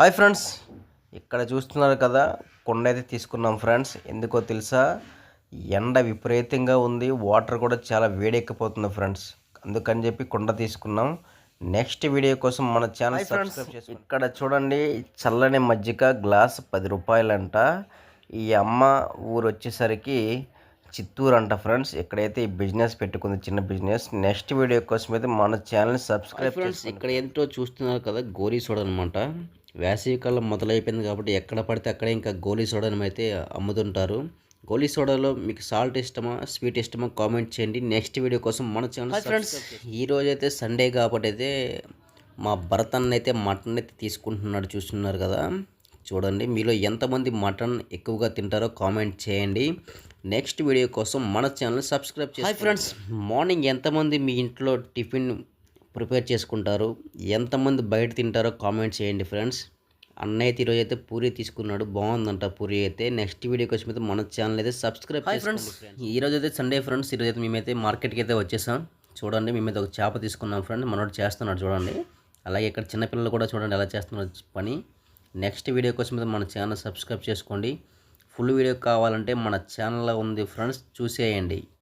Hi friends. ఇక్కడ చూస్తున్నారు కదా కొండ అయితే తీసుకున్నాం ఫ్రెండ్స్. ఎందుకో తెలుసా? ఎండ విపరీతంగా ఉంది వాటర్ కూడా చాలా వేడెక్కిపోతుంది ఫ్రెండ్స్. అందుకని చెప్పి కొండ తీసుకున్నాం. నెక్స్ట్ వీడియో కోసం మన ఛానల్ సబ్స్క్రైబ్ చేసుకోండి. ఇక్కడ చూడండి చల్లని మజ్జిగ గ్లాస్ పది రూపాయలంట. ఈ అమ్మ ఊరు వచ్చేసరికి చిత్తూరు అంట ఫ్రెండ్స్. ఇక్కడైతే ఈ బిజినెస్ పెట్టుకుంది చిన్న బిజినెస్ నెక్స్ట్ వీడియో కోసం అయితే మన ఛానల్ సబ్స్క్రైబ్ ఫ్రెండ్స్ ఇక్కడ ఏంటో చూస్తున్నారు కదా గోలీ సోడా అనమాట వేసవికాలం మొదలైపోయింది కాబట్టి ఎక్కడ పడితే అక్కడే ఇంకా గోలీ సోడాను అయితే అమ్ముతుంటారు. గోలీ సోడాలో మీకు సాల్ట్ ఇష్టమా స్వీట్ ఇష్టమా కామెంట్ చేయండి. నెక్స్ట్ వీడియో కోసం మన ఛానల్ ఫ్రెండ్స్ ఈ రోజు అయితే సండే కాబట్టి అయితే మా భరత్ అన్న అయితే మటన్ అయితే తీసుకుంటున్నాడు చూస్తున్నారు కదా. చూడండి మీలో ఎంతమంది మటన్ ఎక్కువగా తింటారో కామెంట్ చేయండి. నెక్స్ట్ వీడియో కోసం మన ఛానల్ సబ్స్క్రైబ్ చేయండి ఫ్రెండ్స్ మార్నింగ్ ఎంతమంది మీ ఇంట్లో టిఫిన్ ప్రిపేర్ చేసుకుంటారు. ఎంతమంది బయట తింటారో కామెంట్ చేయండి ఫ్రెండ్స్. అన్నయ్య అయితే ఈరోజు అయితే పూరి తీసుకున్నాడు. బాగుందంట పూరి అయితే. నెక్స్ట్ వీడియో కోసం అయితే మన ఛానల్ అయితే సబ్స్క్రైబ్ ఫ్రెండ్స్ ఈరోజు అయితే సండే ఫ్రెండ్స్ ఈరోజు అయితే మేమైతే మార్కెట్కి అయితే వచ్చేసాం. చూడండి మేమైతే ఒక చేప తీసుకున్నాం ఫ్రెండ్ మనోడు చేస్తున్నాడు చూడండి. అలాగే ఇక్కడ చిన్నపిల్లలు కూడా చూడండి ఎలా చేస్తున్నారు పని. నెక్స్ట్ వీడియో కోసం అయితే మన ఛానల్ సబ్స్క్రైబ్ చేసుకోండి. ఫుల్ వీడియో కావాలంటే మన ఛానల్లో ఉంది ఫ్రెండ్స్ చూసేయండి.